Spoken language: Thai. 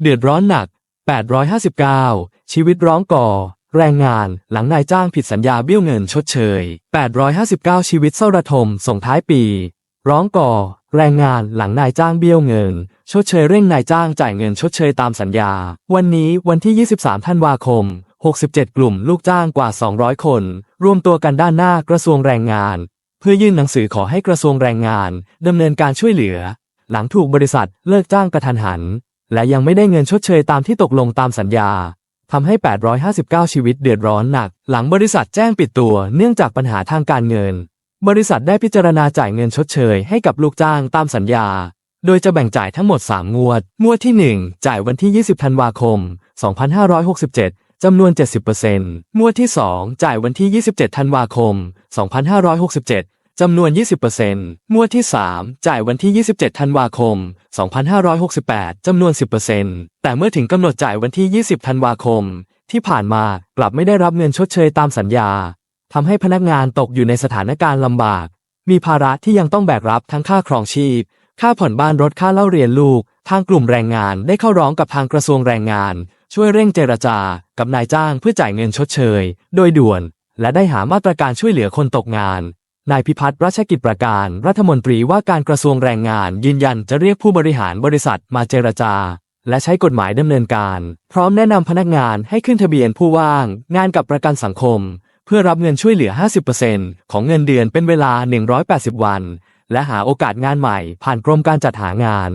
เดือดร้อนหนัก 859 ชีวิตร้องก่อ แรงงานหลังนายจ้างผิดสัญญาเบี้ยวเงินชดเชย 859 ชีวิตเศร้าระทมส่งท้ายปี ร้องก่อ แรงงานหลังนายจ้างเบี้ยวเงิน ชดเชยเร่งนายจ้างจ่ายเงินชดเชยตามสัญญา วันนี้วันที่ 23 ธันวาคม 67 กลุ่มลูกจ้างกว่า 200 คน รวมตัวกันด้านหน้ากระทรวงแรงงาน เพื่อยื่นหนังสือขอให้กระทรวงแรงงานดำเนินการช่วยเหลือ หลังถูกบริษัทเลิกจ้างกระทันหัน และยังไม่ได้เงินชดเชยตามที่ตกลงตามสัญญาทำให้ 859 ชีวิตเดือดร้อนหนัก หลังบริษัทแจ้งปิดตัวเนื่องจากปัญหาทางการเงิน บริษัทได้พิจารณาจ่ายเงินชดเชยให้กับลูกจ้างตามสัญญา โดยจะแบ่งจ่ายทั้งหมด 3 งวด งวดที่ 1 จ่ายวันที่ 20 ธันวาคม 2567 จำนวน 70%งวดที่ 2 จ่ายวันที่ 27 ธันวาคม 2567 จำนวน 20%งวดที่ 3 จ่ายวันที่ 27 ธันวาคม 2568 จำนวน 10%แต่เมื่อถึงกำหนดจ่ายวันที่ 20 ธันวาคม ที่ผ่านมากลับไม่ได้รับเงินชดเชยตามสัญญาทำให้พนักงานตกอยู่ในสถานการณ์ลำบาก มีภาระที่ยังต้องแบกรับทั้งค่าครองชีพ ค่าผ่อนบ้านรถค่าเล่าเรียนลูก ทางกลุ่มแรงงานได้เข้าร้องกับทางกระทรวงแรงงาน ช่วยเร่งเจรจา กับนายจ้างเพื่อจ่ายเงินชดเชย โดยด่วน และได้หามาตรการช่วยเหลือคนตกงาน นายพิพัฒน์รัชกิจประการ รัฐมนตรีว่าการกระทรวงแรงงาน ยืนยันจะเรียกผู้บริหารบริษัทมาเจรจา และใช้กฎหมายดำเนินการ พร้อมแนะนำพนักงานให้ขึ้นทะเบียนผู้ว่าง งานกับประกันสังคม เพื่อรับเงินช่วยเหลือ 50%ของเงินเดือนเป็นเวลา 180 วัน และหาโอกาสงานใหม่ผ่านกรมการจัดหางาน